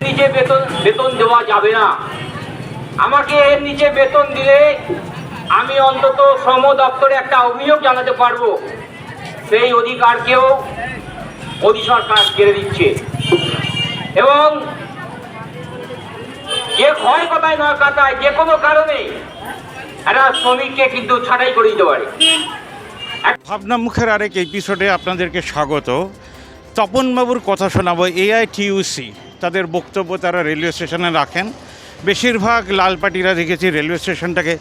নিচে বেতন বেতন দেওয়া যাবে না। আমাকে নিচে বেতন দিলে আমি অন্তত শ্রম দপ্তরে একটা অভিযোগ জানাতে পারব। সেই অধিকারকেও মোদী সরকার কেড়ে দিচ্ছে এবং যে ক্ষয় কথায় নয় কথায় যে কোনো কারণে শ্রমিককে কিন্তু করে দিতে পারে। ভাবনা মুখের আরেক এপিসোডে আপনাদেরকে স্বাগত। তপনবাবুর কথা শোনাবো এআইটিউসি তাদের বক্তব্য তারা রেলওয়ে স্টেশনে রাখেন। বেশিরভাগ লালপাটিরা দেখেছি রেলওয়ে স্টেশনটাকে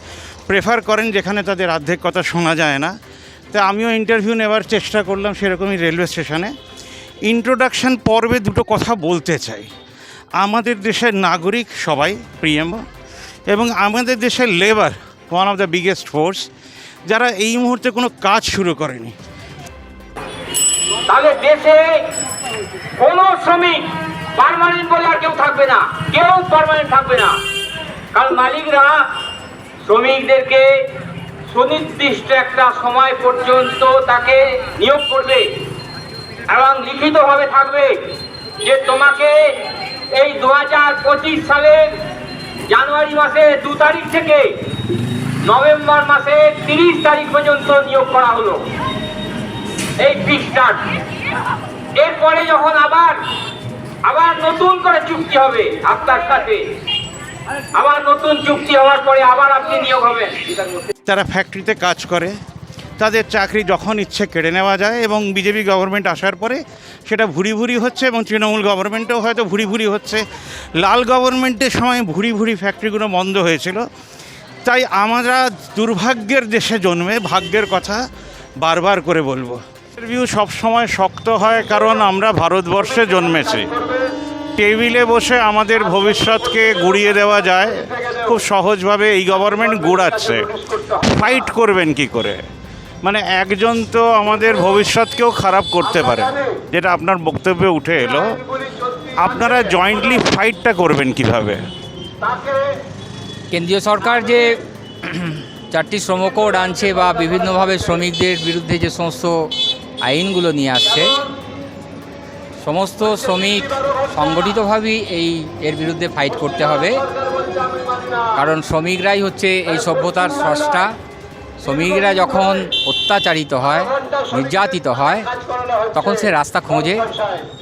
প্রেফার করেন, যেখানে তাদের অর্ধেক কথা শোনা যায় না। তা আমিও ইন্টারভিউ নেওয়ার চেষ্টা করলাম সেরকমই রেলওয়ে স্টেশনে। ইন্ট্রোডাকশন পর্বে দুটো কথা বলতে চাই। আমাদের দেশের নাগরিক সবাই প্রিয়ম এবং আমাদের দেশের labour one of the biggest force যারা এই মুহূর্তে কোনো কাজ শুরু করেনি। তাহলে দেশে কোনো শ্রমিক পার্মানেন্ট বলে আর কেউ থাকবে না। কেউ পার্মানেন্ট থাকবে না। কারণ মালিকরা শ্রমিকদেরকে সুনির্দিষ্ট একটা সময় পর্যন্ত তাকে নিয়োগ করবে এবং লিখিতভাবে থাকবে যে তোমাকে এই দু হাজার পঁচিশ সালের জানুয়ারি মাসে দু তারিখ থেকে নভেম্বর মাসে তিরিশ তারিখ পর্যন্ত নিয়োগ করা হলো। এই ফিক্সড এরপরে যখন আবার আবার নতুন করে চুক্তি হবে আপনার সাথে, আবার নতুন চুক্তি হওয়ার পরে আবার আপনি নিয়োগ হবেন। তারা ফ্যাক্টরিতে কাজ করে, তাদের চাকরি যখন ইচ্ছে কেড়ে নেওয়া যায় এবং বিজেপি গভর্নমেন্ট আসার পরে সেটা ভুরি ভুরি হচ্ছে এবং তৃণমূল গভর্নমেন্টেও হয়তো ভুরি ভুরি হচ্ছে। লাল গভর্নমেন্টের সময় ভুরি ভুরি ফ্যাক্টরিগুলো বন্ধ হয়েছিল। তাই আমরা দুর্ভাগ্যের দেশে জন্মে ভাগ্যের কথা বারবার করে বলব। ইন্টারভিউ সবসময় শক্ত হয় কারণ আমরা ভারতবর্ষে জন্মেছি। টেবিলে বসে আমাদের ভবিষ্যৎকে গুড়িয়ে দেওয়া যায়, খুব সহজভাবে এই গভর্নমেন্ট গুড়াচ্ছে। ফাইট করবেন কি করে? মানে একজন তো আমাদের ভবিষ্যৎকেও খারাপ করতে পারে, যেটা আপনার বক্তব্যে উঠে এলো। আপনারা জয়েন্টলি ফাইটটা করবেন কীভাবে? কেন্দ্রীয় সরকার যে চারটি শ্রম কোড আনছে বা বিভিন্নভাবে শ্রমিকদের বিরুদ্ধে যে সমস্ত আইনগুলো নিয়ে আসছে, সমস্ত শ্রমিক সংগঠিতভাবেই এই এর বিরুদ্ধে ফাইট করতে হবে। কারণ শ্রমিকরাই হচ্ছে এই সভ্যতার স্রষ্টা। শ্রমিকরা যখন অত্যাচারিত হয়, নির্যাতিত হয়, তখন সে রাস্তা খোঁজে।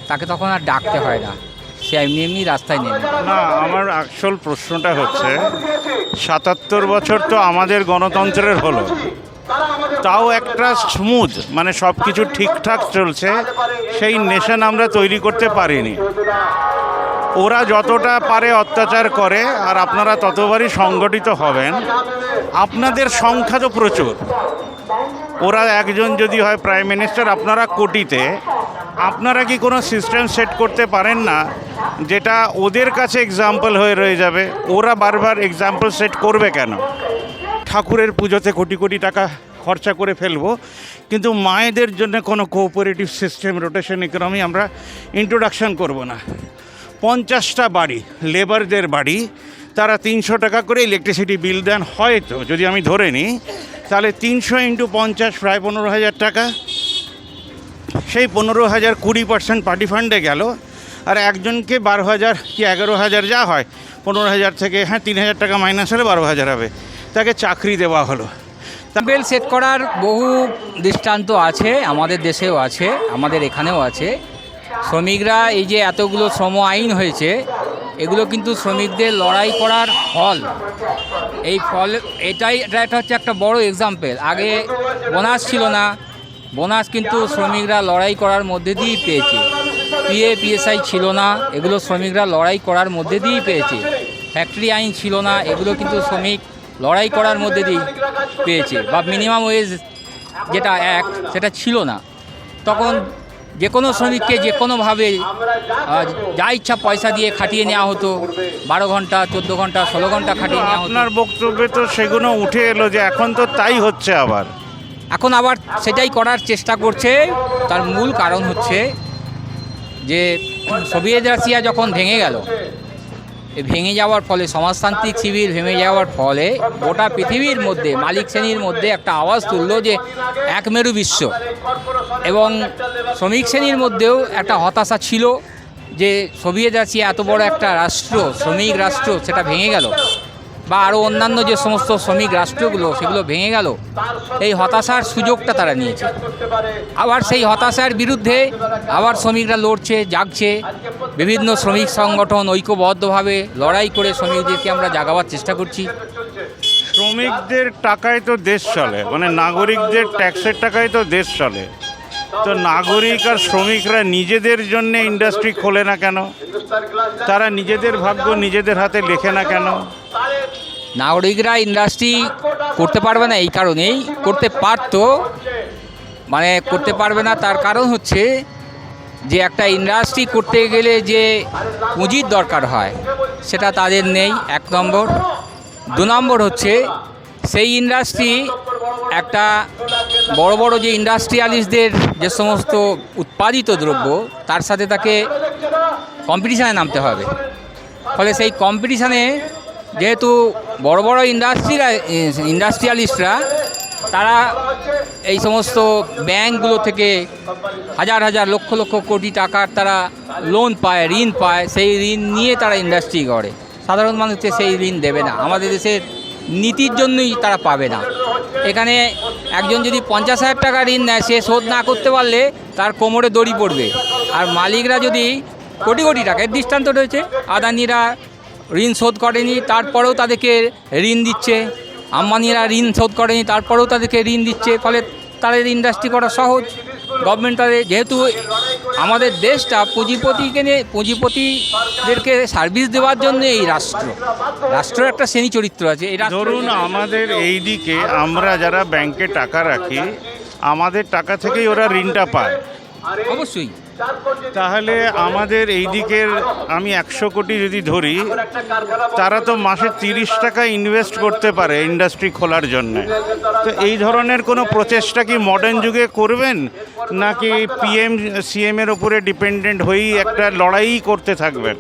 তাকে তখন আর ডাকতে হয় না। সে এমনি এমনি রাস্তায় নেমে। না, আমার আসল প্রশ্নটা হচ্ছে, সাতাত্তর বছর তো আমাদের গণতন্ত্রের হলো। তাও একটা স্মুথ মানে সব কিছু ঠিকঠাক চলছে, সেই নেশন আমরা তৈরি করতে পারিনি। ওরা যতটা পারে অত্যাচার করে, আর আপনারা ততবারই সংগঠিত হবেন। আপনাদের সংখ্যা তো প্রচুর। ওরা একজন যদি হয় প্রাইম মিনিস্টার আপনারা কোটিতে। আপনারা কি কোনো সিস্টেম সেট করতে পারেন না? যেটা ওদের কাছে এক্সাম্পল হয়ে রয়ে যাবে, ওরা বারবার এক্সাম্পল সেট করবে কেন? ঠাকুরের পুজোতে কোটি কোটি টাকা খরচা করে ফেলব, কিন্তু মায়েদের জন্য কোনো কোঅপারেটিভ সিস্টেম রোটেশন ইকোনমি আমরা ইন্ট্রোডাকশন করব না। পঞ্চাশটা বাড়ি লেবারদের বাড়ি, তারা তিনশো টাকা করে ইলেকট্রিসিটি বিল দেন। হয়তো, যদি আমি ধরে নিই, তাহলে তিনশো ইন্টু পঞ্চাশ প্রায় পনেরো হাজার টাকা। সেই পনেরো হাজার কুড়ি পার্সেন্ট পার্টি ফান্ডে গেল আর একজনকে বারো হাজার কি এগারো হাজার যা হয়, পনেরো হাজার থেকে হ্যাঁ তিন হাজার টাকা মাইনাস হলে বারো হাজার হবে। তাকে চাকরি দেওয়া হলো। বেল সেট করার বহু দৃষ্টান্ত আছে, আমাদের দেশেও আছে, আমাদের এখানেও আছে। শ্রমিকরা এই যে এতগুলো শ্রম আইন হয়েছে, এগুলো কিন্তু শ্রমিকদের লড়াই করার ফল। এই ফল, এটাই, এটা হচ্ছে একটা বড় এক্সাম্পল আগে বোনাস ছিল না, বোনাস কিন্তু শ্রমিকরা লড়াই করার মধ্যে দিয়েই পেয়েছে। পিএ পিএসআই ছিল না এগুলো শ্রমিকরা লড়াই করার মধ্যে দিয়েই পেয়েছে। ফ্যাক্টরি আইন ছিল না এগুলো কিন্তু শ্রমিক লড়াই করার মধ্যে দিয়েই পেয়েছে বা মিনিমাম ওয়েজ যেটা এক সেটা ছিল না। তখন যে কোনো শ্রমিককে যে কোনোভাবে যা ইচ্ছা পয়সা দিয়ে খাটিয়ে নেওয়া হতো বারো ঘণ্টা চোদ্দ ঘণ্টা ষোলো ঘণ্টা খাটিয়ে নেওয়া হতো। আপনার বক্তব্যে তো সেগুলো উঠে এলো যে এখন তো তাই হচ্ছে আবার। এখন আবার সেটাই করার চেষ্টা করছে তার মূল কারণ হচ্ছে যে সোভিয়েত রাশিয়া যখন ভেঙে গেল ভেঙে যাওয়ার ফলে সমাজতান্ত্রিক শিবির ভেঙে যাওয়ার ফলে গোটা পৃথিবীর মধ্যে, মালিক শ্রেণির মধ্যে একটা আওয়াজ তুললো যে এক মেরু বিশ্ব। এবং শ্রমিক শ্রেণির মধ্যেও একটা হতাশা ছিল যে সোভিয়েত রাশিয়া এত বড় একটা রাষ্ট্র, শ্রমিক রাষ্ট্র, সেটা ভেঙে গেল। বা আরও অন্যান্য যে সমস্ত শ্রমিক রাষ্ট্রগুলো, সেগুলো ভেঙে গেল, এই হতাশার সুযোগটা তারা নিয়েছে। আবার সেই হতাশার বিরুদ্ধে আবার শ্রমিকরা লড়ছে, জাগছে। বিভিন্ন শ্রমিক সংগঠন ঐক্যবদ্ধভাবে লড়াই করে শ্রমিকদেরকে আমরা জাগাবার চেষ্টা করছি। শ্রমিকদের টাকায় তো দেশ চলে মানে নাগরিকদের ট্যাক্সের টাকায় তো দেশ চলে। তো নাগরিক আর শ্রমিকরা নিজেদের জন্য ইন্ডাস্ট্রি খোলে না কেন? তারা নিজেদের ভাগ্য নিজেদের হাতে লেখে না কেন? নাগরিকরা ইন্ডাস্ট্রি করতে পারবে না এই কারণেই, করতে পারতো মানে করতে পারবে না, তার কারণ হচ্ছে যে একটা ইন্ডাস্ট্রি করতে গেলে যে পুঁজির দরকার হয়, সেটা তাদের নেই, এক নম্বর। দু নম্বর হচ্ছে সেই ইন্ডাস্ট্রি একটা বড় বড় যে ইন্ডাস্ট্রিয়ালিস্টদের যে সমস্ত উৎপাদিত দ্রব্য, তার সাথে তাকে কম্পিটিশানে নামতে হবে। ফলে সেই কম্পিটিশানে যেহেতু বড় বড় ইন্ডাস্ট্রিরা ইন্ডাস্ট্রিয়ালিস্টরা তারা এই সমস্ত ব্যাংকগুলো থেকে হাজার হাজার লক্ষ লক্ষ কোটি টাকার তারা লোন পায়, ঋণ পায়, সেই ঋণ নিয়ে তারা ইন্ডাস্ট্রি করে। সাধারণ মানুষকে সেই ঋণ দেবে না। আমাদের দেশের নীতির জন্যই তারা পাবে না। এখানে একজন যদি পঞ্চাশ হাজার টাকা ঋণ নেয়, সে শোধ না করতে পারলে তার কোমরে দড়ি পড়বে। আর মালিকরা যদি কোটি কোটি টাকা, এর দৃষ্টান্ত রয়েছে, আদানিরা ঋণ শোধ করেনি তারপরেও তাদেরকে ঋণ দিচ্ছে। আম্বানিরা ঋণ শোধ করেনি তারপরেও তাদেরকে ঋণ দিচ্ছে ফলে তাদের ইন্ডাস্ট্রি করা সহজ। গভর্নমেন্ট তাদের যেহেতু আমাদের দেশটা পুঁজিপতিকে নিয়ে পুঁজিপতিদেরকে সার্ভিস দেওয়ার জন্য এই রাষ্ট্র। রাষ্ট্রের একটা শ্রেণি চরিত্র আছে এই ধরুন আমাদের এই দিকে আমরা যারা ব্যাংকে টাকা রাখি আমাদের টাকা থেকেই ওরা ঋণটা পায়। অবশ্যই। তাহলে আমাদের এই দিকের আমি একশো কোটি যদি ধরি, তারা তো মাসে তিরিশ টাকা ইনভেস্ট করতে পারে ইন্ডাস্ট্রি খোলার জন্য। তো এই ধরনের কোনো প্রচেষ্টা কি মডার্ন যুগে করবেন? নাকি পিএম সিএম এর ওপরে ডিপেন্ডেন্ট হয়েই একটা লড়াই করতে থাকবেন?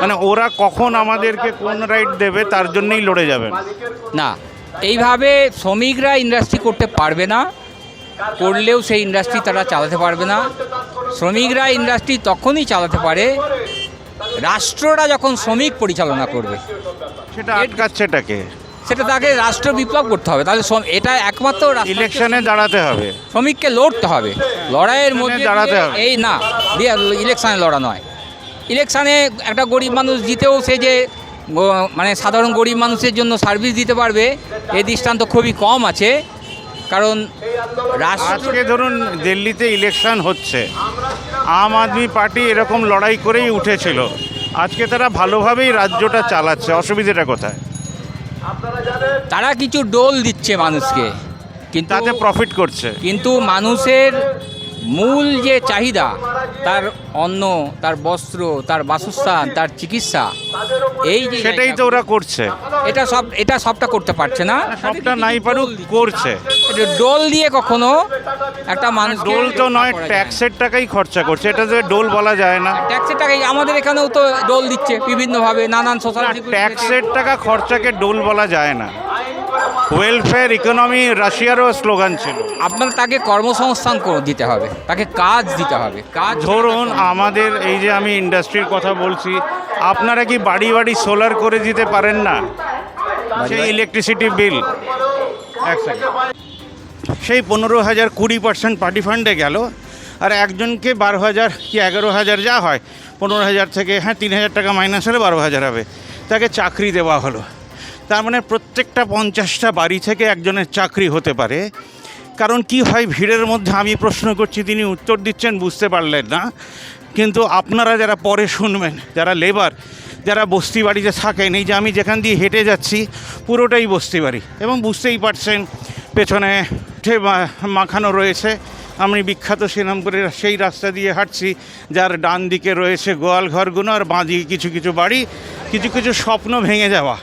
মানে ওরা কখন আমাদেরকে কোন রাইট দেবে, তার জন্যই লড়ে যাবেন। না, এইভাবে শ্রমিকরা ইন্ডাস্ট্রি করতে পারবে না। করলেও সেই ইন্ডাস্ট্রি তারা চালাতে পারবে না। শ্রমিকরা ইন্ডাস্ট্রি তখনই চালাতে পারে রাষ্ট্ররা যখন শ্রমিক পরিচালনা করবে। সেটা আটকাচ্ছেটাকে সেটা তাকে রাষ্ট্র বিপ্লব করতে হবে। তাহলে এটা একমাত্র ইলেকশনে দাঁড়াতে হবে। শ্রমিককে লড়তে হবে। লড়াইয়ের মধ্যে দাঁড়াতে হবে। এই না ইলেকশানে লড়া নয়। ইলেকশানে একটা গরিব মানুষ জিতেও সে যে মানে সাধারণ গরিব মানুষের জন্য সার্ভিস দিতে পারবে এই দৃষ্টান্ত খুবই কম আছে। কারণ আজকে ধরুন দিল্লিতে ইলেকশন হচ্ছে আম আদমি পার্টি এরকম লড়াই করেই উঠেছিল। আজকে তারা ভালোভাবেই রাজ্যটা চালাচ্ছে অসুবিধাটা কোথায়? তারা কিছু ডোল দিচ্ছে মানুষকে কিন্তু তাতে প্রফিট করছে। কিন্তু মানুষের মূল যে চাহিদা তার অন্ন তার বস্ত্র তার বাসস্থান তার চিকিৎসা এই যে সেটাই তো ওরা করছে। এটা সব এটা সবটা করতে পারছে না। সবটা নাই পারুক করছে। ডোল দিয়ে কখনো একটা মানুষ ডোল তো নয় ট্যাক্সের টাকাই খরচা করছে। এটা তো ডোল বলা যায় না। ট্যাক্সের টাকাই আমাদের এখানেও তো ডোল দিচ্ছে বিভিন্নভাবে নানান সোশ্যাল ট্যাক্সের টাকা খরচাকে ডোল বলা যায় না। ওয়েলফেয়ার ইকোনমি রাশিয়ারও স্লোগান ছিল। আপনার তাকে কর্মসংস্থান করে দিতে হবে তাকে কাজ দিতে হবে কাজ ধরুন আমাদের এই যে আমি ইন্ডাস্ট্রির কথা বলছি আপনারা কি বাড়ি বাড়ি সোলার করে দিতে পারেন না? সেই ইলেকট্রিসিটি বিল এক সেই পনেরো হাজার কুড়ি পার্সেন্ট পার্টি ফান্ডে গেল আর একজনকে বারো হাজার কি এগারো হাজার যা হয় পনেরো হাজার থেকে হ্যাঁ তিন হাজার টাকা মাইনাস হলে বারো হাজার হবে। তাকে চাকরি দেওয়া হলো। তার মানে প্রত্যেকটা পঞ্চাশটা বাড়ি থেকে একজনের চাকরি হতে পারে। কারণ কি হয়, ভিড়ের মধ্যে আমি প্রশ্ন করছি, তিনি উত্তর দিচ্ছেন, বুঝতে পারলেন না। কিন্তু আপনারা যারা পরে শুনবেন, যারা লেবার, যারা বস্তি বাড়িতে থাকেন, এই যে আমি যেখান দিয়ে হেঁটে যাচ্ছি, পুরোটাই বস্তি বাড়ি। এবং বুঝতেই পারছেন, পেছনে মাখানো রয়েছে। আমি বিখ্যাত করে সেই রাস্তা দিয়ে হাঁটছি, যার ডান দিকে রয়েছে গোয়াল ঘরগুলো, আর বাঁ দিকে কিছু কিছু বাড়ি, কিছু কিছু স্বপ্ন ভেঙে যাওয়া।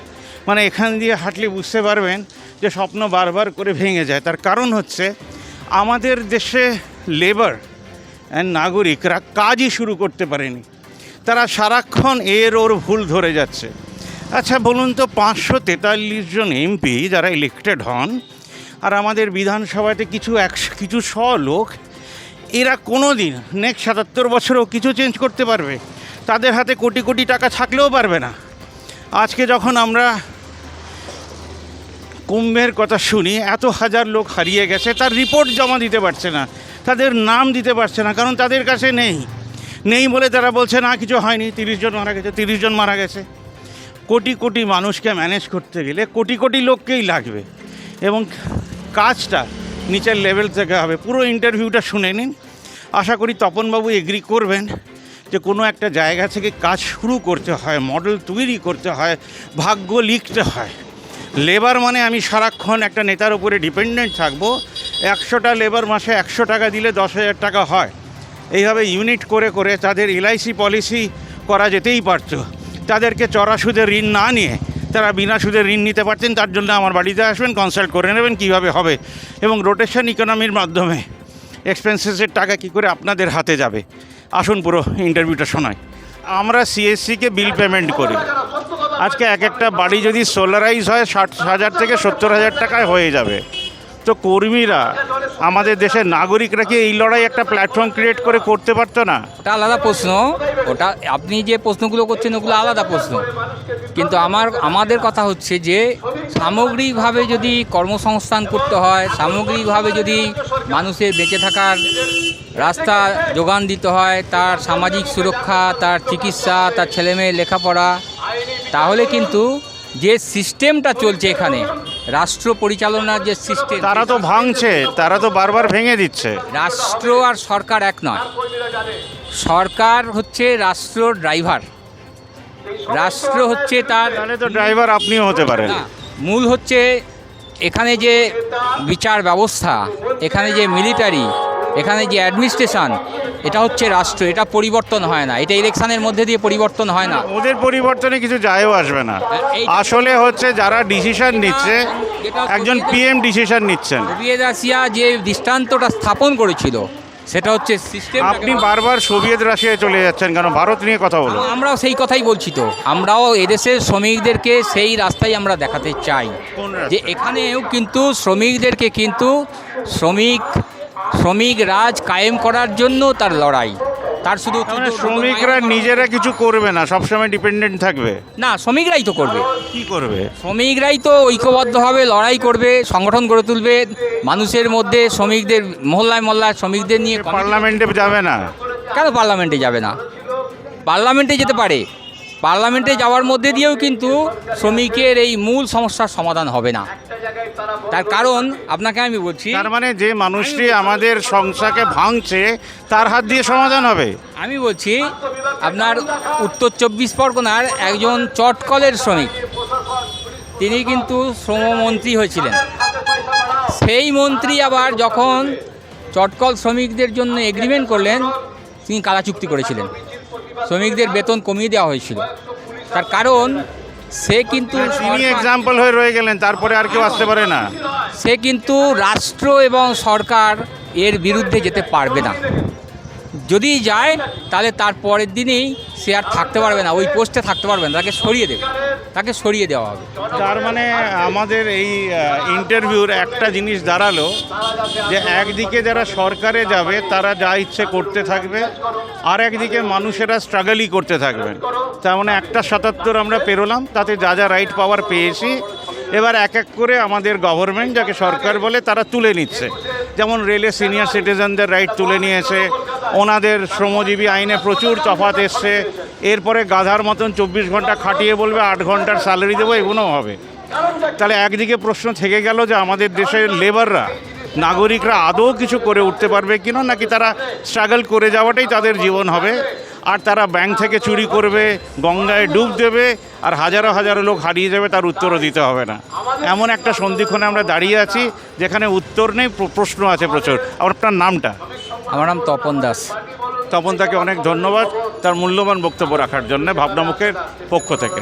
মানে এখান দিয়ে হাঁটলে বুঝতে পারবেন যে স্বপ্ন বারবার করে ভেঙে যায়। তার কারণ হচ্ছে আমাদের দেশে লেবার অ্যান্ড নাগরিকরা কাজই শুরু করতে পারেনি। তারা সারাক্ষণ এর ওর ভুল ধরে যাচ্ছে। আচ্ছা বলুন তো পাঁচশো তেতাল্লিশ জন এমপি যারা ইলেক্টেড হন আর আমাদের বিধানসভাতে কিছু একশো কিছু শ লোক, এরা কোনো দিন নেক্সট সাতাত্তর বছরেও কিছু চেঞ্জ করতে পারবে? তাদের হাতে কোটি কোটি টাকা থাকলেও পারবে না। আজকে যখন আমরা কুম্ভের কথা শুনি, এত হাজার লোক হারিয়ে গেছে, তার রিপোর্ট জমা দিতে পারছে না, তাদের নাম দিতে পারছে না, কারণ তাদের কাছে নেই। নেই বলে তারা বলছে, না, কিছু হয়নি, তিরিশ জন মারা গেছে, তিরিশ জন মারা গেছে। কোটি কোটি মানুষকে ম্যানেজ করতে গেলে কোটি কোটি লোককেই লাগবে। এবং কাজটা নিচের লেভেল থেকে হবে। পুরো ইন্টারভিউটা শুনে নিন। আশা করি তপনবাবু এগ্রি করবেন। যে কোনো একটা জায়গা থেকে কাজ শুরু করতে হয় মডেল তৈরি করতে হয়, ভাগ্য লিখতে হয়। লেবার মানে আমি সারাক্ষণ একটা নেতার উপরে ডিপেন্ডেন্ট থাকব। একশোটা লেবার মাসে একশো টাকা দিলে দশ হাজার টাকা হয়। এইভাবে ইউনিট করে করে তাদের এলআইসি পলিসি করা যেতেই পারতো। তাদেরকে চড়া সুদের ঋণ না নিয়ে তারা বিনা সুদের ঋণ নিতে পারতেন, তার জন্য আমার বাড়িতে আসবেন কনসাল্ট করে নেবেন কীভাবে হবে। এবং রোটেশন ইকোনমির মাধ্যমে এক্সপেন্সেসের টাকা কি করে আপনাদের হাতে যাবে? আসুন পুরো ইন্টারভিউটা শোনায় আমরা সিএসসিকে বিল পেমেন্ট করি। আজকে এক একটা বাড়ি যদি সোলারাইজ হয় ষাট হাজার থেকে সত্তর হাজার টাকায় হয়ে যাবে। তো কর্মীরা আমাদের দেশের নাগরিকরা কি এই লড়াই একটা প্ল্যাটফর্ম ক্রিয়েট করে করতে পারতো না? ওটা আলাদা প্রশ্ন। ওটা আপনি যে প্রশ্নগুলো করছেন, ওগুলো আলাদা প্রশ্ন। কিন্তু আমার, আমাদের কথা হচ্ছে যে, সামগ্রিকভাবে যদি কর্মসংস্থান করতে হয়, সামগ্রিকভাবে যদি মানুষের বেঁচে থাকার রাস্তা যোগান দিতে হয়, তার সামাজিক সুরক্ষা, তার চিকিৎসা, তার ছেলেমেয়ের লেখাপড়া, তাহলে কিন্তু যে সিস্টেমটা চলছে এখানে রাষ্ট্র পরিচালনার যে সিস্টেম তারা তো ভাঙছে তারা তো বারবার ভেঙে দিচ্ছে। রাষ্ট্র আর সরকার এক নয়। সরকার হচ্ছে রাষ্ট্র ড্রাইভার রাষ্ট্র হচ্ছে তার তাহলে তো ড্রাইভার আপনিও হতে পারেন। মূল হচ্ছে এখানে যে বিচার ব্যবস্থা এখানে যে মিলিটারি এখানে যে অ্যাডমিনিস্ট্রেশন এটা হচ্ছে রাষ্ট্র এটা পরিবর্তন হয় না এটা ইলেকশনের মধ্যে দিয়ে পরিবর্তন হয় না। ওদের পরিবর্তনে কিছু যায়ও আসবে না। হ্যাঁ, আসলে হচ্ছে যারা ডিসিশন নিচ্ছে একজন পিএম ডিসিশন নিচ্ছেন। সোভিয়েত রাশিয়া যে দৃষ্টান্তটা স্থাপন করেছিল সেটা হচ্ছে সিস্টেম আপনি বারবার সোভিয়েত রাশিয়ায় চলে যাচ্ছেন কেন? ভারত নিয়ে কথা বলুন। আমরাও সেই কথাই বলছি তো। আমরাও এদেশের শ্রমিকদেরকে সেই রাস্তায় আমরা দেখাতে চাই। যে এখানেও কিন্তু শ্রমিকদেরকে কিন্তু শ্রমিক শ্রমিক রাজ কায়েম করার জন্য তার লড়াই। তার শুধু মানে শ্রমিকরা নিজেরা কিছু করবে না সবসময় ডিপেন্ডেন্ট থাকবে। না শ্রমিকরাই তো করবে। কি করবে? শ্রমিকরাই তো ঐক্যবদ্ধভাবে লড়াই করবে সংগঠন গড়ে তুলবে। মানুষের মধ্যে শ্রমিকদের মহল্লায় মহল্লায় শ্রমিকদের নিয়ে পার্লামেন্টে যাবে না। কেন পার্লামেন্টে যাবে না? পার্লামেন্টে যেতে পারে। পার্লামেন্টে যাওয়ার মধ্যে দিয়েও কিন্তু শ্রমিকের এই মূল সমস্যার সমাধান হবে না। তার কারণ আপনাকে আমি বলছি তার মানে যে মানুষটি আমাদের সংসারকে ভাঙছে তার হাত দিয়ে সমাধান হবে। আমি বলছি আপনার উত্তর চব্বিশ পরগনার একজন চটকলের শ্রমিক। তিনি কিন্তু শ্রমমন্ত্রী হয়েছিলেন। সেই মন্ত্রী আবার যখন চটকল শ্রমিকদের জন্য এগ্রিমেন্ট করলেন তিনি কালা চুক্তি করেছিলেন। শ্রমিকদের বেতন কমিয়ে দেওয়া হয়েছিল। তার কারণ সে কিন্তু তিনি এক্সাম্পল হয়ে রয়ে গেলেন তারপরে আর কেউ আসতে পারে না। সে কিন্তু রাষ্ট্র এবং সরকার এর বিরুদ্ধে যেতে পারবে না। যদি যায়, তাহলে তার পরের দিনেই সে আর থাকতে পারবে না। ওই পোস্টে থাকতে পারবে না। তাকে সরিয়ে দেবে। তাকে সরিয়ে দেওয়া হবে। তার মানে আমাদের এই ইন্টারভিউর একটা জিনিস দাঁড়াল, যে একদিকে যারা সরকারে যাবে, তারা যা ইচ্ছে করতে থাকবে, আর একদিকে মানুষেরা স্ট্রাগলই করতে থাকবেন তার মানে একটা সাতাত্তর আমরা পেরোলাম, তাতে যা যা রাইট পাওয়ার পেয়েছি, এবার এক এক করে আমাদের গভর্নমেন্ট যাকে সরকার বলে, তারা তুলে নিচ্ছে। যেমন রেলে সিনিয়র সিটিজেনদের রাইট তুলে নিয়েছে ওনাদের শ্রমজীবী আইনে প্রচুর তফাত এসছে। এরপরে গাধার মতন চব্বিশ ঘণ্টা খাটিয়ে বলবে, আট ঘণ্টার স্যালারি দেবো, এগুলোও হবে। তাহলে একদিকে প্রশ্ন থেকে গেল যে আমাদের দেশের লেবাররা নাগরিকরা আদৌ কিছু করে উঠতে পারবে কিনা নাকি তারা স্ট্রাগল করে যাওয়াটাই তাদের জীবন হবে? আর তারা ব্যাংক থেকে চুরি করবে, গঙ্গায় ডুব দেবে, আর হাজারো হাজারো লোক হারিয়ে যাবে, তার উত্তরও দিতে হবে না। এমন একটা সন্ধিক্ষণে আমরা দাঁড়িয়ে আছি, যেখানে উত্তর নেই, প্র- প্রশ্ন আছে প্রচুর। আপনার নামটা? আমার নাম তপন দাস। তপন, তাকে অনেক ধন্যবাদ তার মূল্যবান বক্তব্য রাখার জন্য ভাবনামুখের পক্ষ থেকে।